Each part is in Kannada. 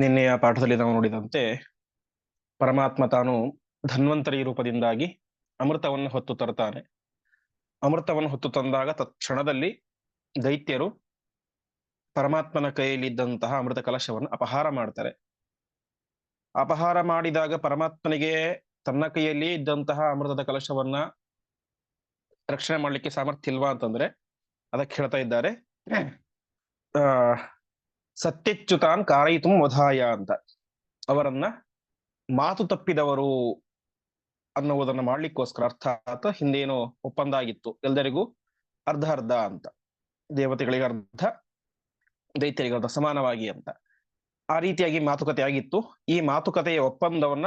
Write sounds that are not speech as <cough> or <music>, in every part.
ನಿನ್ನೆಯ ಪಾಠದಲ್ಲಿ ನಾವು ನೋಡಿದಂತೆ ಪರಮಾತ್ಮ ತಾನು ಧನ್ವಂತರಿ ರೂಪದಿಂದಾಗಿ ಅಮೃತವನ್ನು ಹೊತ್ತು ತರ್ತಾನೆ ಅಮೃತವನ್ನು ಹೊತ್ತು ತಂದಾಗ ತತ್ಕ್ಷಣದಲ್ಲಿ ದೈತ್ಯರು ಪರಮಾತ್ಮನ ಕೈಯಲ್ಲಿದ್ದಂತಹ ಅಮೃತ ಕಲಶವನ್ನು ಅಪಹಾರ ಮಾಡ್ತಾರೆ. ಅಪಹಾರ ಮಾಡಿದಾಗ ಪರಮಾತ್ಮನಿಗೆ ತನ್ನ ಕೈಯಲ್ಲಿ ಇದ್ದಂತಹ ಅಮೃತದ ಕಲಶವನ್ನ ರಕ್ಷಣೆ ಮಾಡಲಿಕ್ಕೆ ಸಾಮರ್ಥ್ಯ ಇಲ್ವಾ ಅಂತಂದ್ರೆ ಅದಕ್ಕೆ ಹೇಳ್ತಾ ಇದ್ದಾರೆ. ಆ ಸತ್ಯಚ್ಯುತಾನ್ ಕಾರಯಿತು ವಧಾಯ ಅಂತ. ಅವರನ್ನ ಮಾತು ತಪ್ಪಿದವರು ಅನ್ನುವುದನ್ನು ಮಾಡ್ಲಿಕ್ಕೋಸ್ಕರ ಅರ್ಥಾತ್ ಹಿಂದೇನೋ ಒಪ್ಪಂದ ಆಗಿತ್ತು ಎಲ್ಲರಿಗೂ ಅರ್ಧ ಅರ್ಧ ಅಂತ. ದೇವತೆಗಳಿಗೆ ಅರ್ಧ, ದೈತ್ಯರಿಗೆ ಅರ್ಧ ಸಮಾನವಾಗಿ ಅಂತ. ಆ ರೀತಿಯಾಗಿ ಮಾತುಕತೆ ಆಗಿತ್ತು. ಈ ಮಾತುಕತೆಯ ಒಪ್ಪಂದವನ್ನ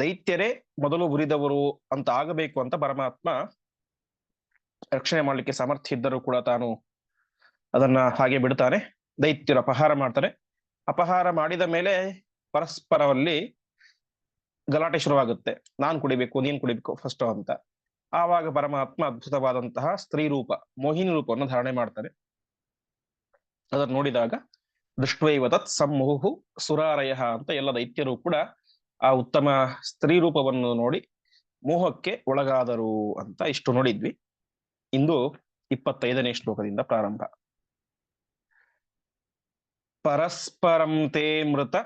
ದೈತ್ಯರೇ ಮೊದಲು ಉರಿದವರು ಅಂತ ಆಗಬೇಕು ಅಂತ ಪರಮಾತ್ಮ ರಕ್ಷಣೆ ಮಾಡಲಿಕ್ಕೆ ಸಾಮರ್ಥ್ಯ ಇದ್ದರೂ ಕೂಡ ತಾನು ಅದನ್ನ ಹಾಗೆ ಬಿಡ್ತಾನೆ. ದೈತ್ಯರು ಅಪಹಾರ ಮಾಡ್ತಾರೆ. ಅಪಹಾರ ಮಾಡಿದ ಮೇಲೆ ಪರಸ್ಪರವಲ್ಲಿ ಗಲಾಟೆ ಶುರುವಾಗುತ್ತೆ. ನಾನ್ ಕುಡಿಬೇಕು, ನೀನ್ ಕುಡಿಬೇಕು ಫಸ್ಟ್ ಅಂತ. ಆವಾಗ ಪರಮಾತ್ಮ ಅದ್ಭುತವಾದಂತಹ ಸ್ತ್ರೀ ರೂಪ, ಮೋಹಿನಿ ರೂಪವನ್ನು ಧಾರಣೆ ಮಾಡ್ತಾರೆ. ಅದನ್ನು ನೋಡಿದಾಗ ದೃಷ್ಟೈವ ತತ್ ಸಮ್ಮುಹು ಸುರಾರಯ ಅಂತ ಎಲ್ಲ ದೈತ್ಯರು ಕೂಡ ಆ ಉತ್ತಮ ಸ್ತ್ರೀ ರೂಪವನ್ನು ನೋಡಿ ಮೋಹಕ್ಕೆ ಒಳಗಾದರು ಅಂತ ಇಷ್ಟು ನೋಡಿದ್ವಿ. ಇಂದು ಇಪ್ಪತ್ತೈದನೇ ಶ್ಲೋಕದಿಂದ ಪ್ರಾರಂಭ. ಪರಸ್ಪರಂ ತೇ ಮೃತ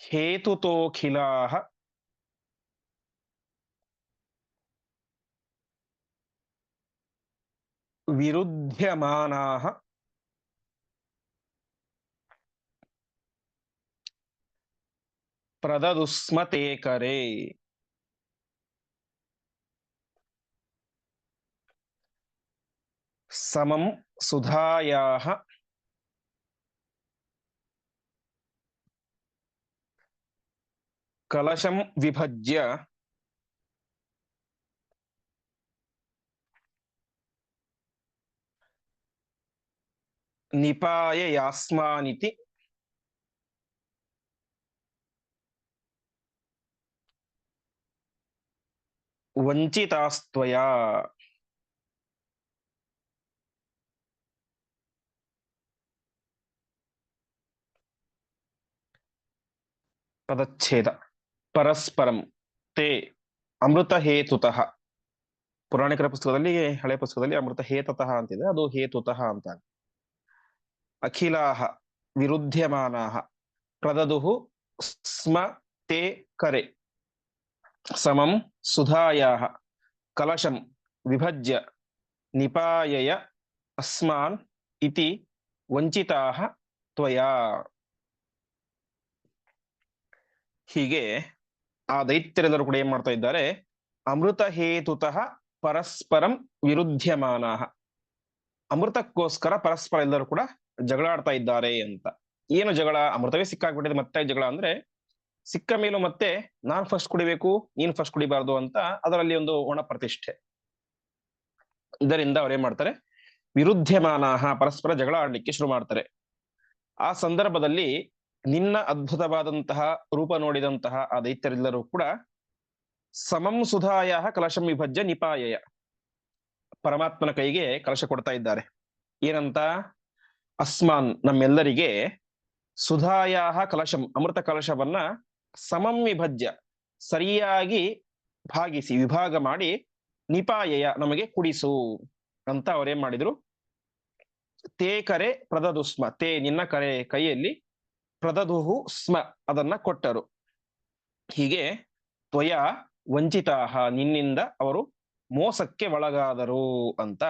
ಹೇತುತೋಖಿಲಾ ವಿರುಧ್ಯಮಾನಾ ಪ್ರದದುಸ್ಮತೆ ಕರೆ ಸಮಂ ಸುಧಾಯಾಹ ಕಲಶಂ ವಿಭಜ್ಯ ನಿಪಾಯ ಯಾಸ್ಮಾನಿತಿ ವಂಚಿತಾಸ್ತ್ವಯ ಪದಚ್ಛೇದ ಪರಸ್ಪರಂ ತೇ ಅಮೃತ ಹೇತುತಃ. ಪುರಾಣಿಕರ ಪುಸ್ತಕದಲ್ಲಿ ಹಳೆ ಪುಸ್ತಕದಲ್ಲಿ ಅಮೃತ ಹೇತತಃ ಅಂತಿದೆ. ಅದು ಹೇತುತಃ ಅಂತ. ಅಖಿಲಾಹ ವಿರುದ್ಧ್ಯಮಾನಾಹ ಪ್ರದದುಹು ಸ್ಮ ತೇ ಕರೆ. ಸಮಂ ಸುಧಾಯಾಹ ಕಲಶಂ ವಿಭಜ್ಯ ನಿಪಾಯಯ ಅಸ್ಮಾನ್ ಇತಿ ವಂಚಿತಾಹ ತ್ವಯಾ. ಹೀಗೆ ಆ ದೈತ್ಯರೆಲ್ಲರೂ ಕೂಡ ಏನ್ ಮಾಡ್ತಾ ಇದ್ದಾರೆ? ಅಮೃತ ಹೇತುತಃ ಪರಸ್ಪರಂ ವಿರುದ್ಧಮಾನ ಅಮೃತಕ್ಕೋಸ್ಕರ ಪರಸ್ಪರ ಎಲ್ಲರೂ ಕೂಡ ಜಗಳಾಡ್ತಾ ಇದ್ದಾರೆ ಅಂತ. ಏನು ಜಗಳ? ಅಮೃತವೇ ಸಿಕ್ಕಾಗ್ಬಿಟ್ಟಿದೆ ಮತ್ತೆ ಜಗಳ ಅಂದ್ರೆ ಸಿಕ್ಕ ಮೇಲೂ ಮತ್ತೆ ನಾನ್ ಫಸ್ಟ್ ಕುಡಿಬೇಕು, ನೀನ್ ಫಸ್ಟ್ ಕುಡಿಬಾರ್ದು ಅಂತ ಅದರಲ್ಲಿ ಒಂದು ಒಣ ಪ್ರತಿಷ್ಠೆ. ಇದರಿಂದ ಅವ್ರೇನ್ ಮಾಡ್ತಾರೆ? ವಿರುದ್ಧಮಾನ ಪರಸ್ಪರ ಜಗಳ ಆಡ್ಲಿಕ್ಕೆ ಶುರು ಮಾಡ್ತಾರೆ. ಆ ಸಂದರ್ಭದಲ್ಲಿ ನಿನ್ನ ಅದ್ಭುತವಾದಂತಹ ರೂಪ ನೋಡಿದಂತಹ ಆ ದೈತ್ಯರೆಲ್ಲರೂ ಕೂಡ ಸಮಂ ಸುಧಾಯ ಕಲಶಂ ವಿಭಜ್ಯ ನಿಪಾಯಯ. ಪರಮಾತ್ಮನ ಕೈಗೆ ಕಲಶ ಕೊಡ್ತಾ ಇದ್ದಾರೆ. ಏನಂತ? ಅಸ್ಮಾನ್ ನಮ್ಮೆಲ್ಲರಿಗೆ ಸುಧಾಯ ಕಲಶಂ, ಅಮೃತ ಕಲಶವನ್ನ ಸಮಂ ವಿಭಜ್ಯ, ಸರಿಯಾಗಿ ಭಾಗಿಸಿ, ವಿಭಾಗ ಮಾಡಿ ನಿಪಾಯಯ ನಮಗೆ ಕುಡಿಸು ಅಂತ ಅವರೇನ್ ಮಾಡಿದ್ರು? ತೇ ಕರೆ ಪ್ರದದುಸ್ಮ, ತೇ ನಿನ್ನ ಕರೆ ಕೈಯಲ್ಲಿ ಪ್ರದದುಹು ಸ್ಮ ಅದನ್ನ ಕೊಟ್ಟರು. ಹೀಗೆ ತ್ವಯ ವಂಚಿತಾಹ, ನಿನ್ನಿಂದ ಅವರು ಮೋಸಕ್ಕೆ ಒಳಗಾದರು ಅಂತ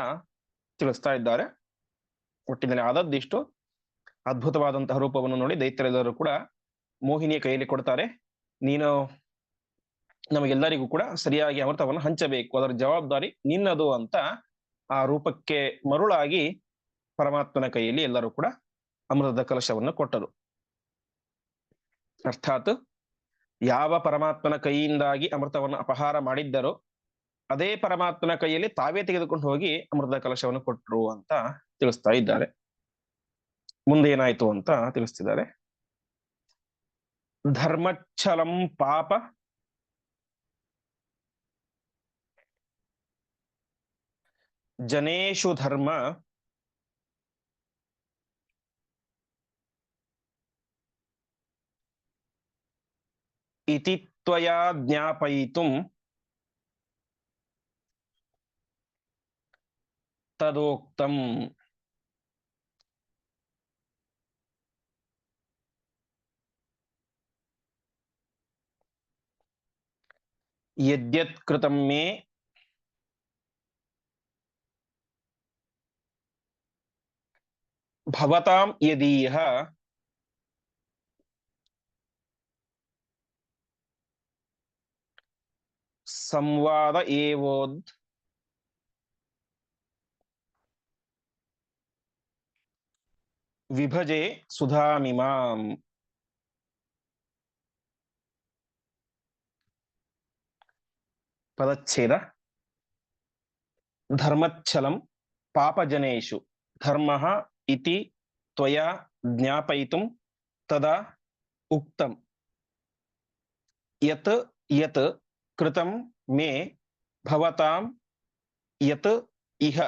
ತಿಳಿಸ್ತಾ ಇದ್ದಾರೆ. ಒಟ್ಟಿನಲ್ಲಿ ಆದದ್ದಿಷ್ಟು ಅದ್ಭುತವಾದಂತಹ ರೂಪವನ್ನು ನೋಡಿ ದೈತ್ಯರೆಲ್ಲರೂ ಕೂಡ ಮೋಹಿನಿಯ ಕೈಯಲ್ಲಿ ಕೊಡ್ತಾರೆ. ನೀನು ನಮಗೆಲ್ಲರಿಗೂ ಕೂಡ ಸರಿಯಾಗಿ ಅಮೃತವನ್ನು ಹಂಚಬೇಕು, ಅದರ ಜವಾಬ್ದಾರಿ ನಿನ್ನದು ಅಂತ ಆ ರೂಪಕ್ಕೆ ಮರುಳಾಗಿ ಪರಮಾತ್ಮನ ಕೈಯಲ್ಲಿ ಎಲ್ಲರೂ ಕೂಡ ಅಮೃತದ ಕಲಶವನ್ನು ಕೊಟ್ಟರು. ಅರ್ಥಾತ್ ಯಾವ ಪರಮಾತ್ಮನ ಕೈಯಿಂದಾಗಿ ಅಮೃತವನ್ನು ಅಪಹಾರ ಮಾಡಿದ್ದರೋ, ಅದೇ ಪರಮಾತ್ಮನ ಕೈಯಲ್ಲಿ ತಾವೇ ತೆಗೆದುಕೊಂಡು ಹೋಗಿ ಅಮೃತ ಕಲಶವನ್ನು ಕೊಟ್ಟರು ಅಂತ ತಿಳಿಸ್ತಾ ಇದ್ದಾರೆ. ಮುಂದೆ ಏನಾಯ್ತು ಅಂತ ತಿಳಿಸ್ತಿದ್ದಾರೆ. ಧರ್ಮಚ್ಛಲಂ ಪಾಪ. ಜನೇಶು ಧರ್ಮ. ಇತಿ ತ್ವಯಾ ಜ್ಞಾಪಯಿತುಂ ತದೋಕ್ತಂ ಯದ್ಯತ್ ಕೃತಂ ಮೇ ಭವತಾಂ ಯದೀಹ ಸಂವಾದ ಏವೋದ್ ವಿಭಜೆ ಸುಧಾಮಿಮಾಂ ಪದಚ್ಛೇದ ಧರ್ಮಚ್ಛಲಂ ಪಾಪಜನೇಷು ಧರ್ಮ ಇತಿ ತ್ವಯಾ ಜ್ಞಾಪಯಿತುಂ ತದಾ ಉಕ್ತಂ ಯತ್ ಯತ್ ಮೇ ಭವತಾಂ ಯತ್ ಇಹ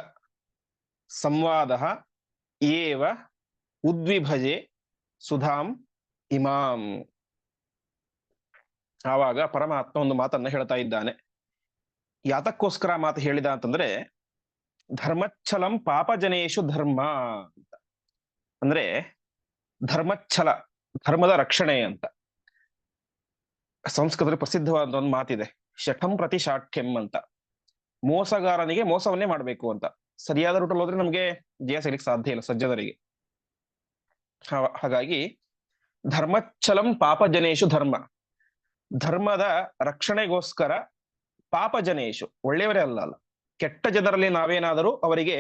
ಸಂವಾದ ಏವ ಉದ್ವಿಭಜೆ ಸುಧಾಂ ಇಮಾಂ ಆವಾಗ ಪರಮಾತ್ಮ ಒಂದು ಮಾತನ್ನ ಹೇಳ್ತಾ ಇದ್ದಾನೆ. ಯಾತಕ್ಕೋಸ್ಕರ ಮಾತು ಹೇಳಿದ ಅಂತಂದ್ರೆ, ಧರ್ಮಚ್ಛಲಂ ಪಾಪಜನೇಶು ಧರ್ಮ ಅಂತ. ಅಂದ್ರೆ ಧರ್ಮಚ್ಛಲ, ಧರ್ಮದ ರಕ್ಷಣೆ ಅಂತ. ಸಂಸ್ಕೃತದಲ್ಲಿ ಪ್ರಸಿದ್ಧವಾದ ಒಂದು ಮಾತಿದೆ. ಶಠಂ ಪ್ರತಿ ಶಾಠ್ಯಂ ಅಂತ. ಮೋಸಗಾರನಿಗೆ ಮೋಸವನ್ನೇ ಮಾಡಬೇಕು ಅಂತ. ಸರಿಯಾದ ರೂಟಲ್ಲಿ ಹೋದ್ರೆ ನಮ್ಗೆ ಜಯ ಸಿಗಲಿಕ್ಕೆ ಸಾಧ್ಯ ಇಲ್ಲ ಸಜ್ಜನರಿಗೆ. ಹಾಗಾಗಿ ಧರ್ಮಚ್ಛಲಂ ಪಾಪಜನೇಶು ಧರ್ಮ. ಧರ್ಮದ ರಕ್ಷಣೆಗೋಸ್ಕರ ಪಾಪಜನೇಶು, ಒಳ್ಳೆಯವರೇ ಅಲ್ಲ ಅಲ್ಲ. ಕೆಟ್ಟ ಜನರಲ್ಲಿ ನಾವೇನಾದರೂ ಅವರಿಗೆ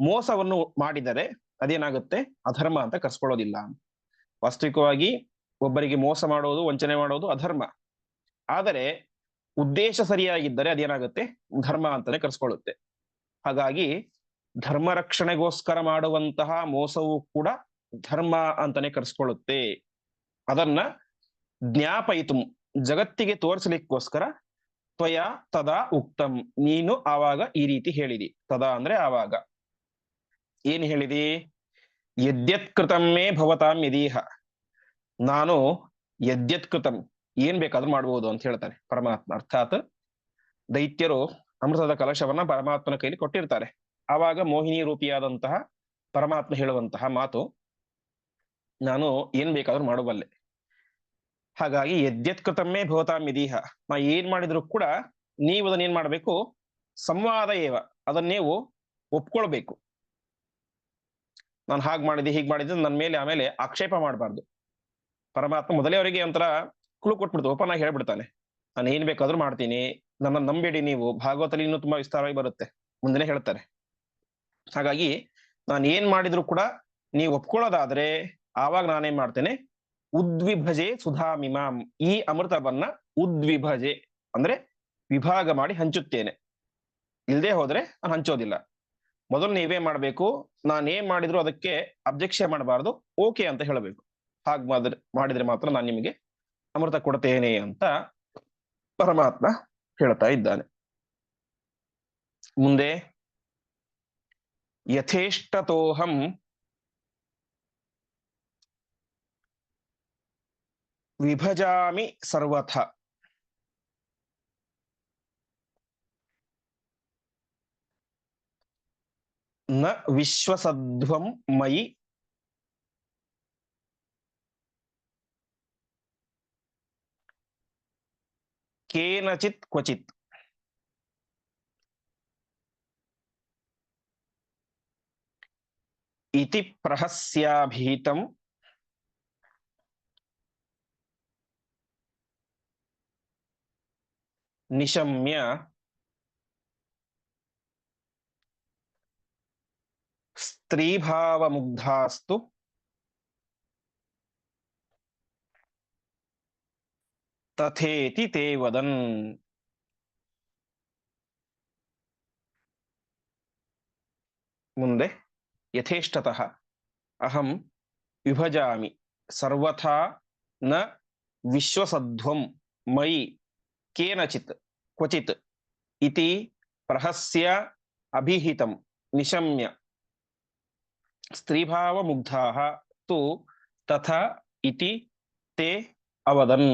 ಮೋಸವನ್ನು ಮಾಡಿದರೆ ಅದೇನಾಗುತ್ತೆ? ಅಧರ್ಮ ಅಂತ ಕರ್ಸ್ಕೊಳ್ಳೋದಿಲ್ಲ. ವಾಸ್ತವಿಕವಾಗಿ ಒಬ್ಬರಿಗೆ ಮೋಸ ಮಾಡೋದು, ವಂಚನೆ ಮಾಡೋದು ಅಧರ್ಮ. ಆದರೆ ಉದ್ದೇಶ ಸರಿಯಾಗಿದ್ದರೆ ಅದೇನಾಗುತ್ತೆ? ಧರ್ಮ ಅಂತಾನೆ ಕರೆಸ್ಕೊಳ್ಳುತ್ತೆ. ಹಾಗಾಗಿ ಧರ್ಮ ರಕ್ಷಣೆಗೋಸ್ಕರ ಮಾಡುವಂತಹ ಮೋಸವು ಕೂಡ ಧರ್ಮ ಅಂತಾನೆ ಕರೆಸ್ಕೊಳ್ಳುತ್ತೆ. ಅದನ್ನ ಜ್ಞಾಪಯಿತು, ಜಗತ್ತಿಗೆ ತೋರಿಸಲಿಕ್ಕೋಸ್ಕರ ತ್ವಯ ತದಾ ಉಕ್ತಂ, ನೀನು ಆವಾಗ ಈ ರೀತಿ ಹೇಳಿದಿ. ತದಾ ಅಂದ್ರೆ ಆವಾಗ. ಏನ್ ಹೇಳಿದಿ? ಯದ್ಯತ್ಕೃತಮೇ ಭವತಾಂ ಯದೀಹ. ನಾನು ಯದ್ಯತ್ ಕೃತಂ ಏನ್ ಬೇಕಾದ್ರೂ ಮಾಡಬಹುದು ಅಂತ ಹೇಳ್ತಾರೆ. ಪರಮಾತ್ಮ ಅರ್ಥಾತ್ ದೈತ್ಯರು ಅಮೃತದ ಕಲಶವನ್ನ ಪರಮಾತ್ಮನ ಕೈಲಿ ಕೊಟ್ಟಿರ್ತಾರೆ. ಆವಾಗ ಮೋಹಿನಿ ರೂಪಿಯಾದಂತಹ ಪರಮಾತ್ಮ ಹೇಳುವಂತಹ ಮಾತು ನಾನು ಏನ್ ಬೇಕಾದ್ರೂ ಮಾಡಬಲ್ಲೆ ಹಾಗಾಗಿ ಯದ್ಯತ್ ಕೃತಮ್ಮೇ ಭವತಾಂ ಇದೀಹ ನಾ ಏನ್ ಮಾಡಿದ್ರು ಕೂಡ ನೀವು ಅದನ್ನ ಏನ್ ಮಾಡ್ಬೇಕು? ಸಂವಾದ ಏವ. ಅದನ್ನೇವು ನೀವು ಒಪ್ಕೊಳ್ಬೇಕು. ನಾನು ಹಾಗೆ ಮಾಡಿದೆ, ಹೀಗೆ ಮಾಡಿದ್ದೆ ನನ್ನ ಮೇಲೆ ಆಮೇಲೆ ಆಕ್ಷೇಪ ಮಾಡಬಾರ್ದು. ಪರಮಾತ್ಮ ಮೊದಲೇ ಅವರಿಗೆ ಒಂಥರ ಕುಳು ಕೊಟ್ಬಿಡ್ತು ಓಪನ್ ಆಗಿ ಹೇಳ್ಬಿಡ್ತಾನೆ. ನಾನು ಏನ್ ಬೇಕಾದ್ರೂ ಮಾಡ್ತೀನಿ, ನನ್ನ ನಂಬೇಡಿ ನೀವು, ಭಾಗವತಲ್ಲಿ ಇನ್ನೂ ತುಂಬಾ ವಿಸ್ತಾರವಾಗಿ ಬರುತ್ತೆ, ಮುಂದೆನೆ ಹೇಳ್ತಾರೆ. ಹಾಗಾಗಿ ನಾನು ಏನ್ ಮಾಡಿದ್ರು ಕೂಡ ನೀವು ಒಪ್ಕೊಳ್ಳೋದಾದ್ರೆ ಆವಾಗ ನಾನೇನ್ ಮಾಡ್ತೇನೆ, ಉದ್ವಿಭಜೆ ಸುಧಾಮಿಮಾಂ, ಈ ಅಮೃತವನ್ನ ಉದ್ವಿಭಜೆ ಅಂದ್ರೆ ವಿಭಾಗ ಮಾಡಿ ಹಂಚುತ್ತೇನೆ. ಇಲ್ಲದೆ ಹೋದ್ರೆ ನಾನು ಹಂಚೋದಿಲ್ಲ. ಮೊದಲು ನೀವೇ ಮಾಡ್ಬೇಕು, ನಾನು ಏನ್ ಮಾಡಿದ್ರು ಅದಕ್ಕೆ ಅಬ್ಜೆಕ್ಷನ್ ಮಾಡಬಾರ್ದು, ಓಕೆ ಅಂತ ಹೇಳಬೇಕು. ಹಾಗೆ ಮಾಡಿದ್ರೆ ಮಾಡಿದ್ರೆ ಮಾತ್ರ ನಾನು ನಿಮಗೆ ಅಮೃತ ಕೊಡ್ತೇನೆ ಅಂತ ಪರಮಾತ್ಮ ಹೇಳ್ತಾ ಇದ್ದಾನೆ. ಮುಂದೆ ಯಥೇಷ್ಟತೋಹಂ ವಿಭಜಾಮಿ ಸರ್ವಥ. ನ ವಿಶ್ವಸಧ್ವಂ ಮಯಿ ಕೇನಚಿತ್ ಕ್ವಚಿತ್ ಇತಿ ಪ್ರಹಸ್ಯಾಭೀತಂ ನಿಶಮ್ಯ ಸ್ತ್ರೀಭಾವ ಮುಗ್ಧಾಸ್ತು ತಥೇತಿ ತೇ ವದನ್ ಮುಂದೆ ಯಥೇಷ್ಟತಃ ಅಹಂ ವಿಭಜಾಮಿ ಸರ್ವಥಾ ನ ವಿಶ್ವಸಧ್ವಂ ಮಯಿ ಕೇನಚಿತ್ ಕ್ವಚಿತ್ ಇತಿ ಪ್ರಹಸ್ಯ ಅಭಿಹಿತಂ ನಿಶಮ್ಯ ಸ್ತ್ರೀಭಾವಮುಗ್ಧಾಃ ತು ತಥಾ ಇತಿ ತೇ ಅವದನ್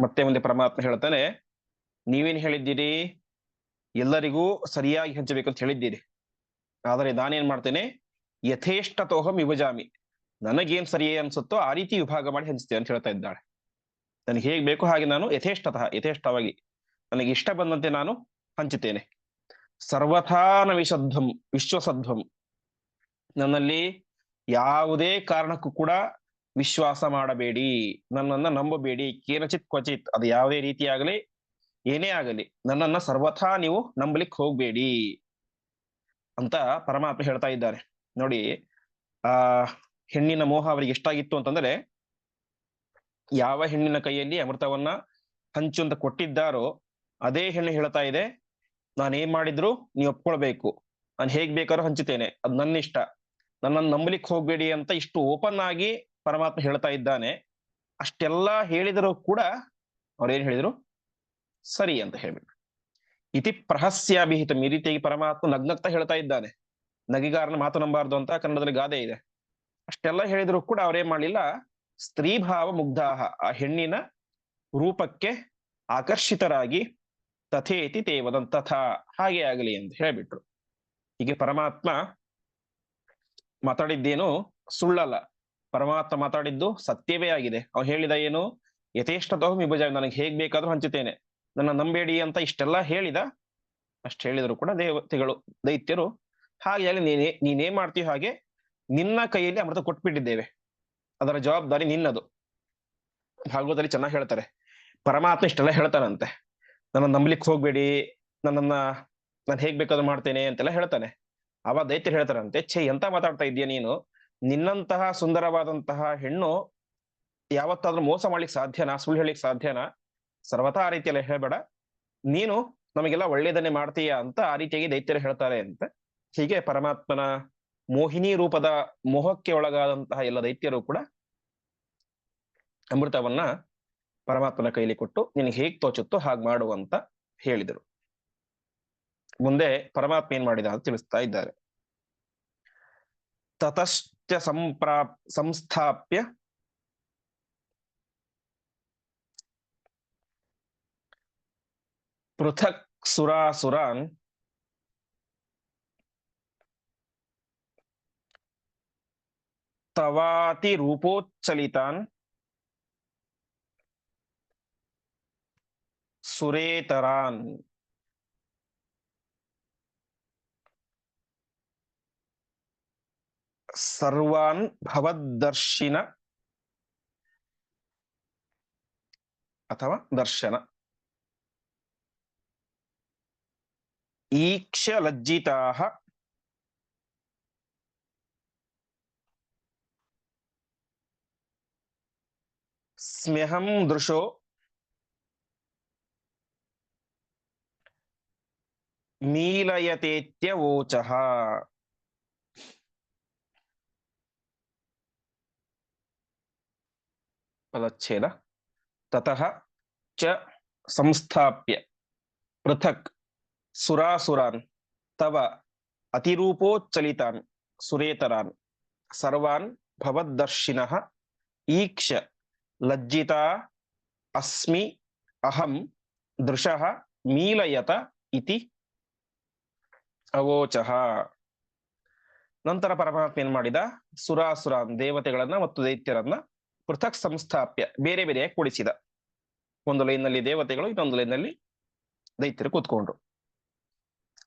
ಮತ್ತೆ ಮುಂದೆ ಪರಮಾತ್ಮ ಹೇಳ್ತಾನೆ, ನೀವೇನ್ ಹೇಳಿದ್ದೀರಿ? ಎಲ್ಲರಿಗೂ ಸರಿಯಾಗಿ ಹಂಚಬೇಕು ಅಂತ ಹೇಳಿದ್ದೀರಿ. ಆದರೆ ನಾನೇನ್ ಮಾಡ್ತೇನೆ? ಯಥೇಷ್ಟತೋಹಂ ವಿಭಜಾಮಿ. ನನಗೇನ್ ಸರಿಯೇ ಅನ್ಸುತ್ತೋ ಆ ರೀತಿ ವಿಭಾಗ ಮಾಡಿ ಹಂಚ್ತೇವೆ ಅಂತ ಹೇಳ್ತಾ ಇದ್ದಾಳೆ. ನನಗೆ ಹೇಗ್ ಬೇಕು ಹಾಗೆ ನಾನು ಯಥೇಷ್ಟತಃ, ಯಥೇಷ್ಟವಾಗಿ ನನಗೆ ಇಷ್ಟ ಬಂದಂತೆ ನಾನು ಹಂಚುತ್ತೇನೆ. ಸರ್ವಥಾನ ವಿಶದ್ಧಂ, ವಿಶ್ವಸದ್ಧಂ. ನನ್ನಲ್ಲಿ ಯಾವುದೇ ಕಾರಣಕ್ಕೂ ಕೂಡ ವಿಶ್ವಾಸ ಮಾಡಬೇಡಿ, ನನ್ನನ್ನ ನಂಬಬೇಡಿ, ಕೇನಚಿತ್ ಕ್ವಚಿತ್ ಅದು ಯಾವುದೇ ರೀತಿಯಾಗಲಿ ಏನೇ ಆಗಲಿ, ನನ್ನನ್ನ ಸರ್ವಥಾ ನೀವು ನಂಬಲಿಕ್ಕೆ ಹೋಗ್ಬೇಡಿ ಅಂತ ಪರಮಾತ್ಮ ಹೇಳ್ತಾ ಇದ್ದಾರೆ. ನೋಡಿ, ಆ, ಹೆಣ್ಣಿನ ಮೋಹ ಅವರಿಗೆ ಎಷ್ಟಾಗಿತ್ತು ಅಂತಂದ್ರೆ, ಯಾವ ಹೆಣ್ಣಿನ ಕೈಯಲ್ಲಿ ಅಮೃತವನ್ನ ಹಂಚು ಅಂತ ಕೊಟ್ಟಿದ್ದಾರೋ, ಅದೇ ಹೆಣ್ಣು ಹೇಳ್ತಾ ಇದೆ, ನಾನೇನ್ ಮಾಡಿದ್ರು ನೀವು ಒಪ್ಕೊಳ್ಬೇಕು, ನಾನು ಹೇಗ್ ಬೇಕಾದ್ರೂ ಹಂಚುತ್ತೇನೆ, ಅದು ನನ್ನ ಇಷ್ಟ ನನ್ನನ್ನು ನಂಬಲಿಕ್ಕೆ ಹೋಗ್ಬೇಡಿ ಅಂತ ಇಷ್ಟು ಓಪನ್ ಆಗಿ ಪರಮಾತ್ಮ ಹೇಳ್ತಾ ಇದ್ದಾನೆ. ಅಷ್ಟೆಲ್ಲ ಹೇಳಿದರೂ ಕೂಡ ಅವ್ರೇನ್ ಹೇಳಿದ್ರು? ಸರಿ ಅಂತ ಹೇಳ್ಬಿಟ್ಟು ಇತಿ ಪ್ರಹಸ್ಯಾಭಿಹಿತ. ಈ ರೀತಿಯಾಗಿ ಪರಮಾತ್ಮ ನಗ್ನಗ್ತಾ ಹೇಳ್ತಾ ಇದ್ದಾನೆ. ನಗಿಗಾರನ ಮಾತು ನಂಬಾರ್ದು ಅಂತ ಕನ್ನಡದಲ್ಲಿ ಗಾದೆ ಇದೆ. ಅಷ್ಟೆಲ್ಲ ಹೇಳಿದ್ರು ಕೂಡ ಅವ್ರೇನ್ ಸ್ತ್ರೀ ಸ್ತ್ರೀಭಾವ ಮುಗ್ಧಾಹ. ಆ ಹೆಣ್ಣಿನ ರೂಪಕ್ಕೆ ಆಕರ್ಷಿತರಾಗಿ ತಥೇತಿ ತೇವದನ್ ತಥಾ ಹಾಗೆ ಆಗಲಿ ಅಂತ ಹೇಳ್ಬಿಟ್ರು. ಹೀಗೆ ಪರಮಾತ್ಮ ಮಾತಾಡಿದ್ದೇನು ಸುಳ್ಳಲ್ಲ. ಪರಮಾತ್ಮ ಮಾತಾಡಿದ್ದು ಸತ್ಯವೇ ಆಗಿದೆ. ಅವ್ ಹೇಳಿದ ಏನು ಯಥೇಷ್ಟತೋ ವಿಭಜ ನನಗೆ ಹೇಗ್ ಬೇಕಾದ್ರೂ ಹಂಚುತ್ತೇನೆ. ನನ್ನ ನಂಬೇಡಿ ಅಂತ ಇಷ್ಟೆಲ್ಲ ಹೇಳಿದ, ಅಷ್ಟು ಹೇಳಿದ್ರು ಕೂಡ ದೇವತೆಗಳು, ದೈತ್ಯರು. ಹಾಗೆ ನೀನೇ ನೀನೇ ಮಾಡ್ತೀವಿ ಹಾಗೆ ನಿನ್ನ ಕೈಯಲ್ಲಿ ಅಮೃತ ಕೊಟ್ಬಿಟ್ಟಿದ್ದೇವೆ. ಅದರ ಜವಾಬ್ದಾರಿ ನಿನ್ನದು. ಭಾಗವತದಲ್ಲಿ ಚೆನ್ನಾಗಿ ಹೇಳ್ತಾರೆ. ಪರಮಾತ್ಮ ಇಷ್ಟೆಲ್ಲ ಹೇಳ್ತಾನಂತೆ. ನನ್ನ ನಂಬಲಿಕ್ಕೆ ಹೋಗ್ಬೇಡಿ, ನನ್ನನ್ನ ನಾನು ಹೇಗ್ ಬೇಕಾದ್ರೂ ಮಾಡ್ತೇನೆ ಅಂತೆಲ್ಲ ಹೇಳ್ತಾನೆ. ಅವ ದೈತ್ಯರು ಹೇಳ್ತಾರಂತೆ, ಛೇ, ಎಂತ ಮಾತಾಡ್ತಾ ಇದೀಯ ನೀನು? ನಿನ್ನಂತಹ ಸುಂದರವಾದಂತಹ ಹೆಣ್ಣು ಯಾವತ್ತಾದ್ರೂ ಮೋಸ ಮಾಡ್ಲಿಕ್ಕೆ ಸಾಧ್ಯನಾ, ಸುಳ್ಳು ಹೇಳಿಕ್ ಸಾಧ್ಯನಾ? ಸರ್ವತಾ ಆ ರೀತಿಯಲ್ಲಿ ಹೇಳ್ಬೇಡ. ನೀನು ನಮಗೆಲ್ಲ ಒಳ್ಳೇದನ್ನೇ ಮಾಡ್ತೀಯ ಅಂತ ಆ ರೀತಿಯಾಗಿ ದೈತ್ಯರು ಹೇಳ್ತಾರೆ ಅಂತ. ಹೀಗೆ ಪರಮಾತ್ಮನ ಮೋಹಿನಿ ರೂಪದ ಮೋಹಕ್ಕೆ ಒಳಗಾದಂತಹ ಎಲ್ಲ ದೈತ್ಯರು ಕೂಡ ಅಮೃತವನ್ನ ಪರಮಾತ್ಮನ ಕೈಲಿ ಕೊಟ್ಟು ನಿನಗೆ ಹೇಗ್ ತೋಚುತ್ತೋ ಹಾಗೆ ಮಾಡುವಂತ ಹೇಳಿದರು. ಮುಂದೆ ಪರಮಾತ್ಮ ಏನ್ ಮಾಡಿದ ಅಂತ ತಿಳಿಸ್ತಾ ಇದ್ದಾರೆ. ತತಶ್ಚ ಸಂಪ್ರಾಪ್ ಸಂಸ್ಥಾಪ್ಯ ಪೃಥಕ್ ಸುರಾಸುರಾನ್ ತವಾತಿ ರೂಪೋಚ್ಚಲಿತಾನ್ ಸುರೇತರಾನ್ ಸರ್ವಾನ್ ಭವದ್ದರ್ಶಿನ ಅಥವಾ ದರ್ಶನ ಈಕ್ಷ ಲಜ್ಜಿತಾ ಸ್ಮ್ಯಹಂ ದೃಶೋ ಪದಚ್ಛೇದ ತತಃ ಚ ಸಂಸ್ಥಾಪ್ಯ ಪೃಥಕ್ ಸುರಾಸುರಾನ್ ತವ ಅತಿರೂಪೋಚ್ಚಲಿತಾನ್ ಸುರೇತರಾನ್ ಸರ್ವಾನ್ ಭವದ್ದರ್ಶಿನಃ ಈಕ್ಷ ಲಜ್ಜಿತಾ ಅಸ್ಮಿ ಅಹಂ ದೃಶಃ ಮೀಲಯತ ಇತಿ ಅವೋಚಃ ನಂತರ ಪರಮಾತ್ಮ ಏನ್ ಮಾಡಿದ? ಸುರಾಸುರಾನ್ ದೇವತೆಗಳನ್ನ ಮತ್ತು ದೈತ್ಯರನ್ನ ಪೃಥಕ್ ಸಂಸ್ಥಾಪ್ಯ, ಬೇರೆ ಬೇರೆ ಕೂಡಿಸಿದ. ಒಂದು ಲೈನ್ನಲ್ಲಿ ದೇವತೆಗಳು, ಇನ್ನೊಂದು ಲೈನ್ನಲ್ಲಿ ದೈತ್ಯರು ಕೂತ್ಕೊಂಡ್ರು.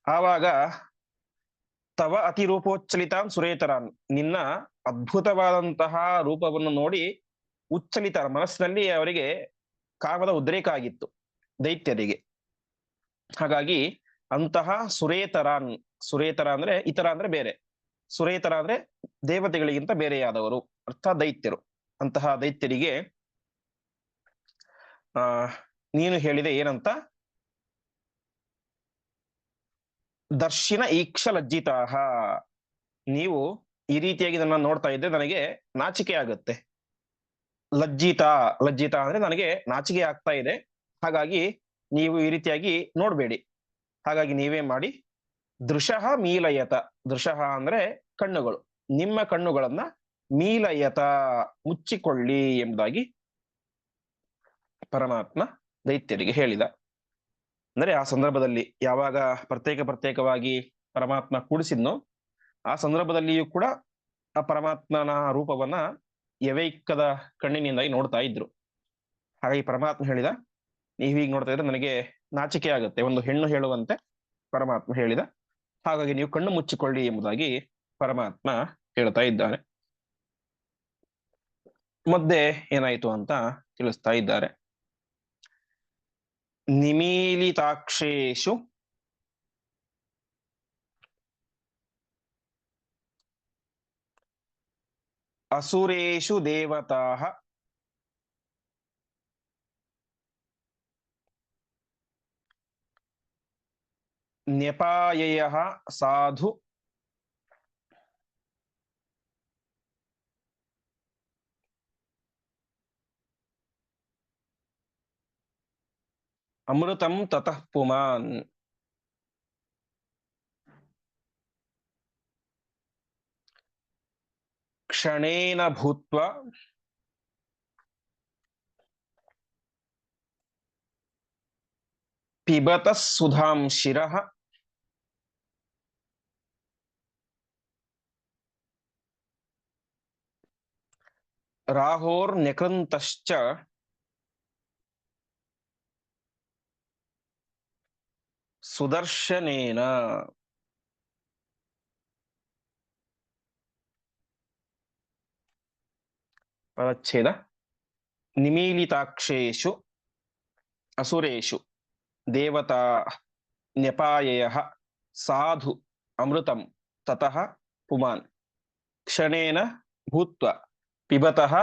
ಆವಾಗ ತವ ಅತಿ ರೂಪೋಚ್ಚಲಿತಾನ್ ಸುರೇತರಾನ್ ನಿನ್ನ ಅದ್ಭುತವಾದಂತಹ ರೂಪವನ್ನು ನೋಡಿ ಉಚ್ಚಲಿತ ಮನಸ್ಸಿನಲ್ಲಿ ಅವರಿಗೆ ಕಾಮದ ಉದ್ರೇಕ ಆಗಿತ್ತು ದೈತ್ಯರಿಗೆ. ಹಾಗಾಗಿ ಅಂತಹ ಸುರೇತರಾನ್, ಸುರೇತರ ಅಂದ್ರೆ ಇತರ ಅಂದ್ರೆ ಬೇರೆ. ಸುರೇತರ ಅಂದ್ರೆ ದೇವತೆಗಳಿಗಿಂತ ಬೇರೆಯಾದವರು ಅರ್ಥ ದೈತ್ಯರು. ಅಂತಹ ದೈತ್ಯರಿಗೆ ಆ, ನೀನು ಹೇಳಿದೆ ಏನಂತ? ದರ್ಶಿನ ಈಕ್ಷ ಲಜ್ಜಿತಾಹ. ನೀವು ಈ ರೀತಿಯಾಗಿ ನನ್ನ ನೋಡ್ತಾ ಇದ್ದೆ ನನಗೆ ನಾಚಿಕೆ ಆಗುತ್ತೆ. ಲಜ್ಜಿತ ಲಜ್ಜಿತ ಅಂದ್ರೆ ನನಗೆ ನಾಚಿಕೆ ಆಗ್ತಾ ಇದೆ. ಹಾಗಾಗಿ ನೀವು ಈ ರೀತಿಯಾಗಿ ನೋಡ್ಬೇಡಿ. ಹಾಗಾಗಿ ನೀವೇ ಮಾಡಿ ದೃಶಃ ಮೀಲಯತ. ದೃಶಃ ಅಂದ್ರೆ ಕಣ್ಣುಗಳು. ನಿಮ್ಮ ಕಣ್ಣುಗಳನ್ನ ಮೀಲಯತ ಮುಚ್ಚಿಕೊಳ್ಳಿ ಎಂಬುದಾಗಿ ಪರಮಾತ್ಮ ದೈತ್ಯರಿಗೆ ಹೇಳಿದ. ಅಂದರೆ ಆ ಸಂದರ್ಭದಲ್ಲಿ ಯಾವಾಗ ಪ್ರತ್ಯೇಕ ಪ್ರತ್ಯೇಕವಾಗಿ ಪರಮಾತ್ಮ ಕೂಡಿಸಿದ್ನೋ ಆ ಸಂದರ್ಭದಲ್ಲಿಯೂ ಕೂಡ ಆ ಪರಮಾತ್ಮನ ರೂಪವನ್ನ ಯವೈಕದ ಕಣ್ಣಿನಿಂದಾಗಿ ನೋಡ್ತಾ ಇದ್ರು. ಹಾಗಾಗಿ ಪರಮಾತ್ಮ ಹೇಳಿದ, ನೀವು ಹೀಗೆ ನೋಡ್ತಾ ಇದ್ರೆ ನನಗೆ ನಾಚಿಕೆ ಆಗುತ್ತೆ, ಒಂದು ಹೆಣ್ಣು ಹೇಳುವಂತೆ ಪರಮಾತ್ಮ ಹೇಳಿದ. ಹಾಗಾಗಿ ನೀವು ಕಣ್ಣು ಮುಚ್ಚಿಕೊಳ್ಳಿ ಎಂಬುದಾಗಿ ಪರಮಾತ್ಮ ಹೇಳ್ತಾ ಇದ್ದಾನೆ ಮಧ್ಯೆ ಏನಾಯಿತು ಅಂತ ತಿಳಿಸ್ತಾ ಇದ್ದಾರೆ. ನಿಮೀಲಿತಾಕ್ಷೇಶು ಅಸುರೇಶು ದೇವತಾ. ನ್ಯಪಾಯಯ ಸಾಧು. ಅಮೃತಂ ತತಃ ಪುಮಾನ್ ಕ್ಷಣೇನ ಭೂತ್ವ ಪಿಬತ ಸುಧಾಂ ಶಿರಃ ರಾಹೋರ್ನ್ಯಕೃಂತಶ್ಚ ಸುದರ್ಶನೇನ ಪದಚ್ಛೇದ ನಿಮೀಲಿತಾಕ್ಷೇಷು ಅಸುರೇಷು ದೇವತಾ ನ್ಯಪಾಯಯ ಸಾಧು ಅಮೃತಂ ತತಃ ಪುಮಾನ್ ಕ್ಷಣೇನ ಭೂತ್ವ ಪಿಬತಃ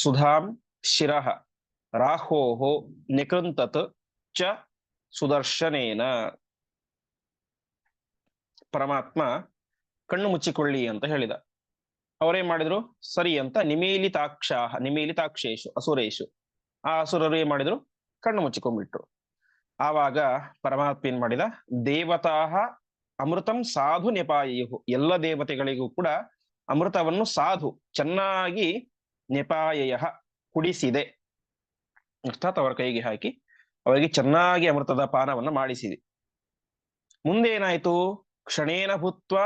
ಸುಧಾಂ ಶಿರಃ ರಾಹೋಃ ನಿಕೃಂತತ್ ಚ ಸುದರ್ಶನೇನ ಪರಮಾತ್ಮ ಕಣ್ಣು ಮುಚ್ಚಿಕೊಳ್ಳಿ ಅಂತ ಹೇಳಿದ. ಅವರೇನ್ ಮಾಡಿದ್ರು? ಸರಿ ಅಂತ ನಿಮೇಲಿತಾಕ್ಷ ನಿಮೇಲಿತಾಕ್ಷೇಶು ಅಸುರೇಶು. ಆ ಅಸುರರು ಏನ್ ಮಾಡಿದ್ರು? ಕಣ್ಣು ಮುಚ್ಚಿಕೊಂಡ್ಬಿಟ್ರು. ಆವಾಗ ಪರಮಾತ್ಮ ಏನ್ ಮಾಡಿದ? ದೇವತಾ ಅಮೃತಂ ಸಾಧು ನೆಪಾಯು ಎಲ್ಲ ದೇವತೆಗಳಿಗೂ ಕೂಡ ಅಮೃತವನ್ನು ಸಾಧು, ಚೆನ್ನಾಗಿ ನೆಪಾಯಯ ಕುಡಿಸಿದೆ. ಅರ್ಥಾತ್ ಅವರ ಕೈಗೆ ಹಾಕಿ ಅವರಿಗೆ ಚೆನ್ನಾಗಿ ಅಮೃತದ ಪಾನವನ್ನು ಮಾಡಿಸಿದೆ. ಮುಂದೆ ಏನಾಯ್ತು ಕ್ಷಣೇನ ಭೂತ್ವ,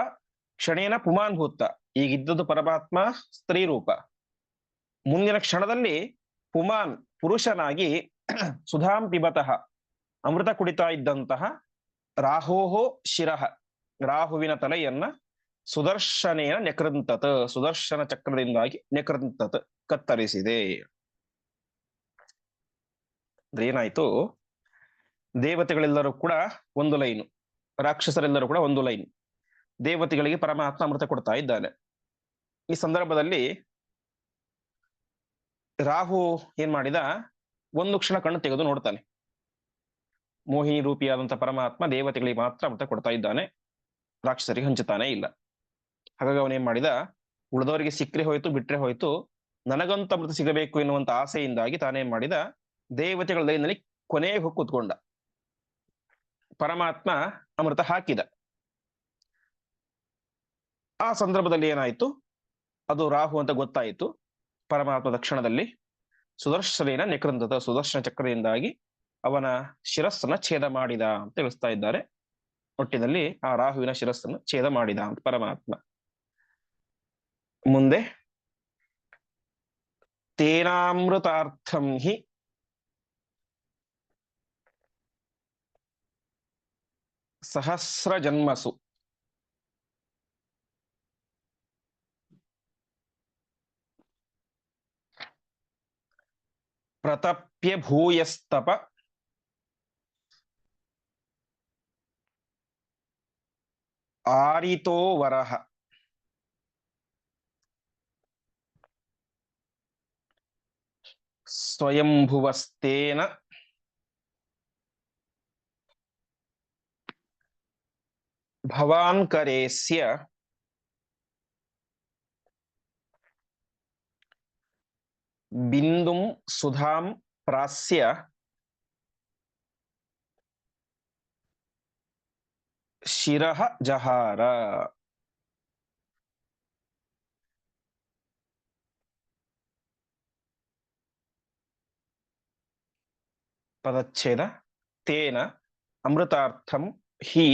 ಕ್ಷಣೇನ ಪುಮಾನ್ ಭೂತ ಈಗಿದ್ದದ್ದು ಪರಮಾತ್ಮ ಸ್ತ್ರೀ ರೂಪ ಮುಂದಿನ ಕ್ಷಣದಲ್ಲಿ ಪುಮಾನ್ ಪುರುಷನಾಗಿ <clears throat> ಸುಧಾಂ ಪಿಬತಃ, ಅಮೃತ ಕುಡಿತಾ ಇದ್ದಂತಹ ರಾಹೋಹೋ ಶಿರಃ, ರಾಹುವಿನ ತಲೆಯನ್ನ ಸುದರ್ಶನೇನ ನೆಕೃಂತತ್, ಸುದರ್ಶನ ಚಕ್ರದಿಂದಾಗಿ ನೆಕೃಂತತ್ ಕತ್ತರಿಸಿದೆ. ಏನಾಯ್ತು? ದೇವತೆಗಳೆಲ್ಲರೂ ಕೂಡ ಒಂದು ಲೈನು. ರಾಕ್ಷಸರೆಲ್ಲರೂ ಕೂಡ ಒಂದು ಲೈನ್. ದೇವತೆಗಳಿಗೆ ಪರಮಾತ್ಮ ಅಮೃತ ಕೊಡ್ತಾ ಇದ್ದಾನೆ. ಈ ಸಂದರ್ಭದಲ್ಲಿ ರಾಹು ಏನ್ ಮಾಡಿದ? ಒಂದು ಕ್ಷಣ ಕಣ್ಣು ತೆಗೆದು ನೋಡ್ತಾನೆ. ಮೋಹಿನಿ ರೂಪಿಯಾದಂತ ಪರಮಾತ್ಮ ದೇವತೆಗಳಿಗೆ ಮಾತ್ರ ಅಮೃತ ಕೊಡ್ತಾ ಇದ್ದಾನೆ. ರಾಕ್ಷಸರಿಗೆ ಹಂಚುತ್ತಾನೆ ಇಲ್ಲ. ಹಾಗಾಗಿ ಅವನೇನ್ ಮಾಡಿದ? ಉಳಿದವರಿಗೆ ಸಿಕ್ಕರೆ ಹೋಯ್ತು, ಬಿಟ್ರೆ ಹೋಯ್ತು, ನನಗಂತ ಅಮೃತ ಸಿಗಬೇಕು ಎನ್ನುವಂತ ಆಸೆಯಿಂದಾಗಿ ತಾನೇನ್ ಮಾಡಿದ? ದೇವತೆಗಳ ಲೈನಲ್ಲಿ ಕೊನೆಗೆ ಹೋಗಿ ಕೂತ್ಕೊಂಡ. ಪರಮಾತ್ಮ ಅಮೃತ ಹಾಕಿದ. ಆ ಸಂದರ್ಭದಲ್ಲಿ ಏನಾಯ್ತು? ಅದು ರಾಹು ಅಂತ ಗೊತ್ತಾಯಿತು. ಪರಮಾತ್ಮ ದಕ್ಷಿಣದಲ್ಲಿ ಸುದರ್ಶನೇನ ನಿಕೃಂದದ ಸುದರ್ಶನ ಚಕ್ರದಿಂದಾಗಿ ಅವನ ಶಿರಸ್ಸನ್ನ ಛೇದ ಮಾಡಿದ ಅಂತ ತಿಳಿಸ್ತಾ ಇದ್ದಾರೆ. ಒಟ್ಟಿನಲ್ಲಿ ಆ ರಾಹುವಿನ ಶಿರಸ್ಸನ್ನು ಛೇದ ಮಾಡಿದ ಅಂತ ಪರಮಾತ್ಮ. ಮುಂದೆ ತೇನಾಮೃತಾರ್ಥಂ ಹಿ सहस्रजन्मसु। प्रतप्य भूयस्तप आरितो वरह स्वयंभुवस्तेन ಸ್ವಯಂಭುವಸ್ತೇನ ಭವಾನ್ಕರೇಸ್ಯ ಬಿಂದುಂ ಸುಧಾಂ ಪ್ರಾಸ್ಯ ಶಿರಃ ಜಹಾರ ಪದಚ್ಛೇದ ತೇನ ಅಮೃತಾರ್ಥಂ ಹಿ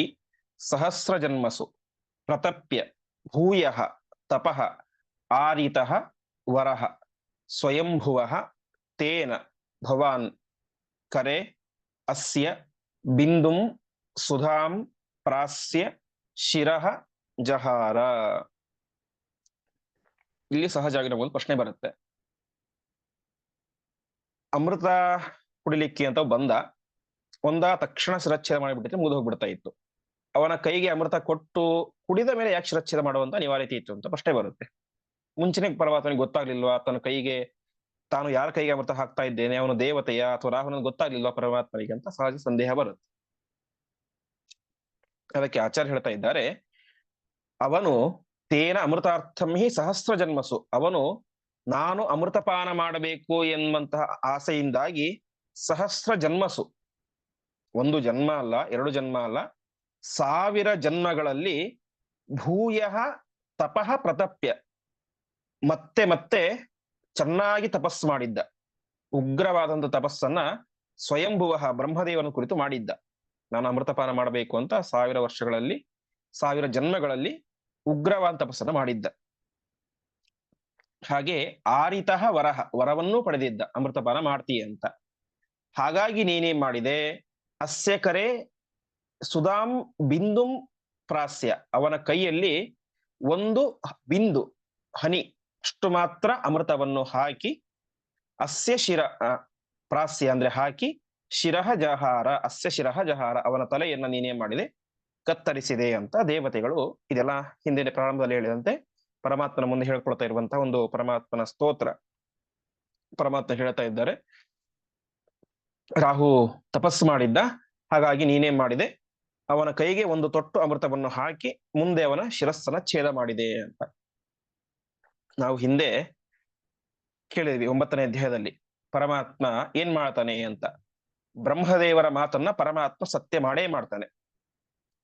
ಸಹಸ್ರಜನ್ಮಸು ಪ್ರತಪ್ಯ ಭೂಯಃ ತಪಃ ಆರಿತಃ ವರಃ ಸ್ವಯಂಭುವ ತೇನ ಭವಾನ್ ಕರೆ ಅಸ್ಯ ಬಿಂದುಂ ಸುಧಾಂ ಪ್ರಾಸ್ಯ ಶಿರಃ ಜಹಾರ. ಇಲ್ಲಿ ಸಹಜವಾಗಿ ಆಗಿರಬಹುದು, ಪ್ರಶ್ನೆ ಬರುತ್ತೆ. ಅಮೃತ ಕುಡಿಲಿಕ್ಕೆ ಅಂತ ಬಂದ ಒಂದ ತಕ್ಷಣ ಶಿರಚ್ಛೇದ ಮಾಡಿಬಿಟ್ಟಿದ್ರೆ ಮುಗಿದು ಹೋಗ್ಬಿಡ್ತಾ ಇತ್ತು. ಅವನ ಕೈಗೆ ಅಮೃತ ಕೊಟ್ಟು ಕುಡಿದ ಮೇಲೆ ಯಾಕೆ ಶಿರಚ್ಛೇದ ಮಾಡುವಂತ ಅನಿವಾರ್ಯತೆ ಇತ್ತು ಅಂತ ಪ್ರಶ್ನೆ ಬರುತ್ತೆ. ಮುಂಚಿನ ಪರಮಾತ್ಮನಿಗೆ ಗೊತ್ತಾಗ್ಲಿಲ್ವಾ? ತನ್ನ ಕೈಗೆ ತಾನು ಯಾರ ಕೈಗೆ ಅಮೃತ ಹಾಕ್ತಾ ಇದ್ದೇನೆ? ಅವನು ದೇವತೆಯ ಅಥವಾ ರಾಹುನ ಗೊತ್ತಾಗ್ಲಿಲ್ವಾ ಪರಮಾತ್ಮನಿಗೆ ಅಂತ ಸಹಜ ಸಂದೇಹ ಬರುತ್ತೆ. ಅದಕ್ಕೆ ಆಚಾರ್ಯ ಹೇಳ್ತಾ ಇದ್ದಾರೆ, ಅವನು ತೇನ ಅಮೃತಾರ್ಥಂ ಹಿ ಸಹಸ್ರ ಜನ್ಮಸು. ಅವನು, ನಾನು ಅಮೃತಪಾನ ಮಾಡಬೇಕು ಎನ್ನುವಂತಹ ಆಸೆಯಿಂದಾಗಿ ಸಹಸ್ರ ಜನ್ಮಸು. ಒಂದು ಜನ್ಮ ಅಲ್ಲ, ಎರಡು ಜನ್ಮ ಅಲ್ಲ ಸಾವಿರ ಜನ್ಮಗಳಲ್ಲಿ ಭೂಯ ತಪಃ ಪ್ರತಪ್ಯ. ಮತ್ತೆ ಮತ್ತೆ ಚೆನ್ನಾಗಿ ತಪಸ್ಸು ಮಾಡಿದ್ದ. ಉಗ್ರವಾದಂತ ತಪಸ್ಸನ್ನ ಸ್ವಯಂಭುವ ಬ್ರಹ್ಮದೇವನ ಕುರಿತು ಮಾಡಿದ್ದ. ನಾನು ಅಮೃತಪಾನ ಮಾಡಬೇಕು ಅಂತ ಸಾವಿರ ವರ್ಷಗಳಲ್ಲಿ, ಸಾವಿರ ಜನ್ಮಗಳಲ್ಲಿ ಉಗ್ರವಾದ ತಪಸ್ಸನ್ನ ಮಾಡಿದ್ದ. ಹಾಗೆ ಆರಿತಃ ವರಹ, ವರವನ್ನೂ ಪಡೆದಿದ್ದ. ಅಮೃತಪಾನ ಮಾಡ್ತೀಯ ಅಂತ. ಹಾಗಾಗಿ ನೀನೇನ್ ಮಾಡಿದೆ? ಅಸ್ಯ ಕರೆ ಸುಧಾಂ ಬಿಂದುಂ ಪ್ರಾಸ್ಯ. ಅವನ ಕೈಯಲ್ಲಿ ಒಂದು ಬಿಂದು, ಹನಿ, ಅಷ್ಟು ಮಾತ್ರ ಅಮೃತವನ್ನು ಹಾಕಿ, ಅಸ್ಯ ಶಿರ ಪ್ರಾಸ್ಯ ಅಂದ್ರೆ ಹಾಕಿ ಶಿರಹ ಜಹಾರ, ಅಸ್ಯ ಶಿರಹ ಜಹಾರ, ಅವನ ತಲೆಯನ್ನ ನೀನೇ ಮಾಡಿದೆ, ಕತ್ತರಿಸಿದೆ ಅಂತ ದೇವತೆಗಳು ಇದೆಲ್ಲ ಹಿಂದಿನ ಪ್ರಾರಂಭದಲ್ಲಿ ಹೇಳಿದಂತೆ ಪರಮಾತ್ಮನ ಮುಂದೆ ಹೇಳ್ಕೊಳ್ತಾ ಇರುವಂತಹ ಒಂದು ಪರಮಾತ್ಮನ ಸ್ತೋತ್ರ. ಪರಮಾತ್ಮ ಹೇಳ್ತಾ ಇದ್ದಾರೆ, ರಾಹು ತಪಸ್ಸು ಮಾಡಿದ್ದ, ಹಾಗಾಗಿ ನೀನೇ ಮಾಡಿದೆ ಅವನ ಕೈಗೆ ಒಂದು ತೊಟ್ಟು ಅಮೃತವನ್ನು ಹಾಕಿ ಮುಂದೆ ಅವನ ಶಿರಸ್ಸನ್ನ ಛೇದ ಮಾಡಿದೆ ಅಂತ. ನಾವು ಹಿಂದೆ ಕೇಳಿದ್ವಿ ಒಂಬತ್ತನೇ ಅಧ್ಯಾಯದಲ್ಲಿ, ಪರಮಾತ್ಮ ಏನ್ ಮಾಡ್ತಾನೆ ಅಂತ. ಬ್ರಹ್ಮದೇವರ ಮಾತನ್ನ ಪರಮಾತ್ಮ ಸತ್ಯ ಮಾಡೇ ಮಾಡ್ತಾನೆ.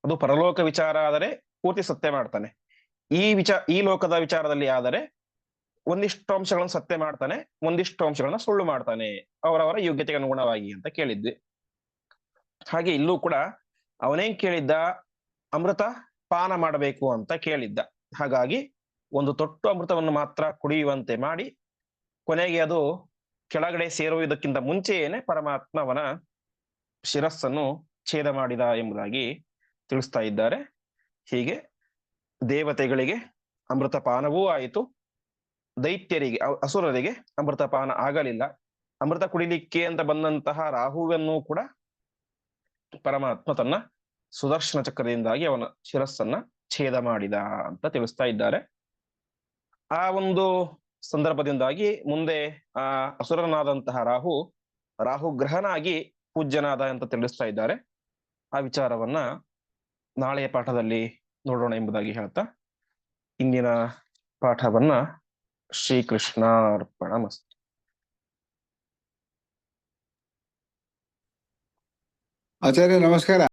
ಅದು ಪರಲೋಕ ವಿಚಾರ ಆದರೆ ಪೂರ್ತಿ ಸತ್ಯ ಮಾಡ್ತಾನೆ. ಈ ವಿಚಾರ ಈ ಲೋಕದ ವಿಚಾರದಲ್ಲಿ ಆದರೆ ಒಂದಿಷ್ಟು ಅಂಶಗಳನ್ನು ಸತ್ಯ ಮಾಡ್ತಾನೆ, ಒಂದಿಷ್ಟು ಅಂಶಗಳನ್ನ ಸುಳ್ಳು ಮಾಡ್ತಾನೆ, ಅವರವರ ಯೋಗ್ಯತೆಗೆ ಅನುಗುಣವಾಗಿ ಅಂತ ಕೇಳಿದ್ವಿ. ಹಾಗೆ ಇಲ್ಲೂ ಕೂಡ ಅವನೇನ್ ಕೇಳಿದ್ದ? ಅಮೃತ ಪಾನ ಮಾಡಬೇಕು ಅಂತ ಕೇಳಿದ್ದ. ಹಾಗಾಗಿ ಒಂದು ತೊಟ್ಟು ಅಮೃತವನ್ನು ಮಾತ್ರ ಕುಡಿಯುವಂತೆ ಮಾಡಿ ಕೊನೆಗೆ ಅದು ಕೆಳಗಡೆ ಸೇರುವುದಕ್ಕಿಂತ ಮುಂಚೆಯೇನೆ ಪರಮಾತ್ಮ ಅವನ ಶಿರಸ್ಸನ್ನು ಛೇದ ಮಾಡಿದ ಎಂಬುದಾಗಿ ತಿಳಿಸ್ತಾ ಇದ್ದಾರೆ. ಹೀಗೆ ದೇವತೆಗಳಿಗೆ ಅಮೃತಪಾನವೂ ಆಯಿತು. ದೈತ್ಯರಿಗೆ ಅಸುರರಿಗೆ ಅಮೃತಪಾನ ಆಗಲಿಲ್ಲ. ಅಮೃತ ಕುಡಿಲಿಕ್ಕೆ ಅಂತ ಬಂದಂತಹ ರಾಹುವನ್ನು ಕೂಡ ಪರಮಾತ್ಮ ತನ್ನ ಸುದರ್ಶನ ಚಕ್ರದಿಂದಾಗಿ ಅವನ ಶಿರಸ್ಸನ್ನ ಛೇದ ಮಾಡಿದ ಅಂತ ತಿಳಿಸ್ತಾ ಇದ್ದಾರೆ. ಆ ಒಂದು ಸಂದರ್ಭದಿಂದಾಗಿ ಮುಂದೆ ಆ ಅಸುರನಾದಂತಹ ರಾಹು ರಾಹು ಗ್ರಹನಾಗಿ ಪೂಜ್ಯನಾದ ಅಂತ ತಿಳಿಸ್ತಾ ಇದ್ದಾರೆ. ಆ ವಿಚಾರವನ್ನ ನಾಳೆಯ ಪಾಠದಲ್ಲಿ ನೋಡೋಣ ಎಂಬುದಾಗಿ ಹೇಳ್ತಾ, ಇಂದಿನ ಪಾಠವನ್ನ ಶ್ರೀಕೃಷ್ಣಾರ್ಪಣ ಮಸ್ತು ಆಚಾರ್ಯ ನಮಸ್ಕಾರ